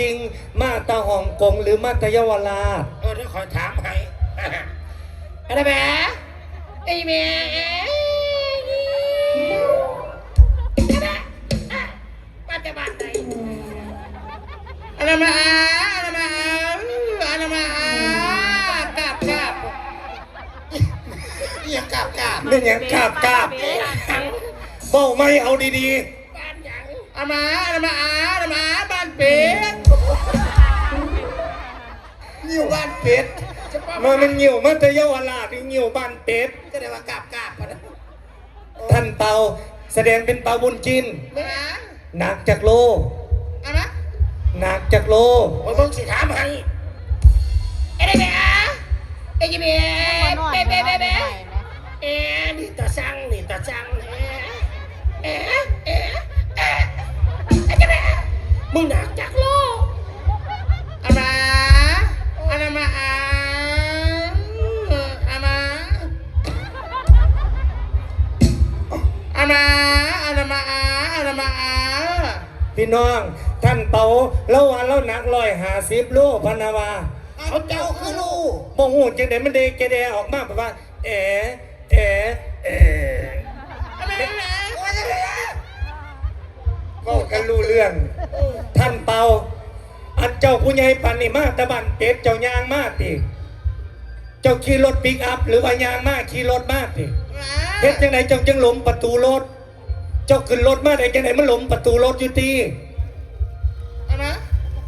กิ่งมาตาฮ่องกงหรือมาตาเยาวราชเออเดี๋ยวคอยถามให้อะไรแม่ไอ้แม่มาจากบ้านไหนอะไรมาอาอะไรมาอาอะไรมาอากราบกราบยังกราบกราบเป็นอย่างกราบกราบเบ้าไม่เอาดีบ้านยังอามาอะไรมาอาอะไรมาอาบ้านเป็ ดอยู่บ้านเป็ดๆมามันเหี่ยวมาตาเยาวราชหรือเหี่ยวบ้านเป็ดก็ได้ว่ากราบกราบกันท่านเปาแสดงเป็นเปาบุญจินแม่หนักจากโลอามาหนักจากโลโอ้ยมึงสิถามให้เอ้ยแม่เอ้ยแม่เป๊ะเป๊ะเป๊ะเป๊ะเอ๊ะนี่ตาสั่งนี่ตาสั่งเอ๊ะเอ๊ะเอ๊ะเอ๊ะเอ๊ะแม่มึงหนักจากโลก อามาอามาอาอามาอาพี่น้องท่านเปาแล้วว่าเราหนักร้อยหาสิบโลพะนาวาเอาเจ้าคือลูกบ่หูจังไดมันเดกเดออกมาแบบว่าเอ๋เอ๋เอ๋ก็กันรู้เรื่อง ท่านเปาอันเจ้าผู้ใหญ่ปันนี่มาตะบันเป็ดเจ้ายางมาติ เจ้าขี่รถปิกอัพหรือว่ายางมาขี่รถมาติ เฮ็ดจังไดเจ้าจังหลมประตูรถ เจ้าขึ้นรถมาได้จังไดมันหลมประตูรถอยู่ตี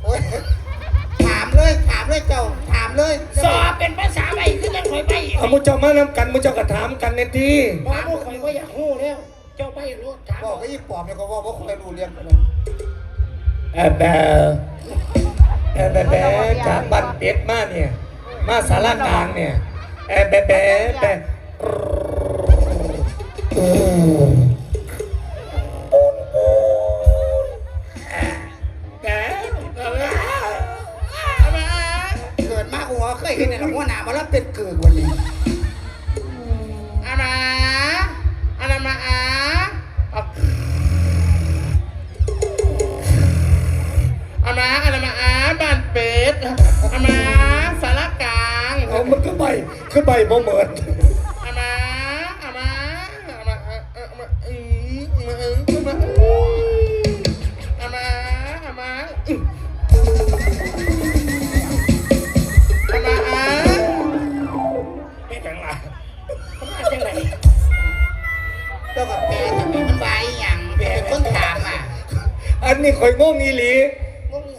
โอ้ยถามเลยถามเลยเจ้าถามเลยสอบเป็นภาษาใบคือยังคอยใบเอามุเจ้ามานำกันมุเจ้าก็ถามกันในทีบ้าพวกคอยว่าอยากหู้แล้ว เจ้าใบรถถามบอกก็ยี่ปอบเนี่ยก็บอกว่าคุยรู้เรื่องกันแอบแบแอบแบแบจากบ้านเป็ดมาเนี่ย มาสารกลางเนี่ยแอบแบแบแบ แกเอาละเกิดมาหัวเคยเห็นในหลังหัวหนามาแล้วเป็นเกิดวันนี้อามาอามาอาอามาอามาอาบ้านเป็ดอามาสารกลางเอามันก็ใบคือใบบ่เหมือน มาอืมอามาอาไม่จังไรมาจังไรเจ้ากับแปรจะมีมันใบอย่างเป็นคนถามอะ อันนี้คอยงงอีหลี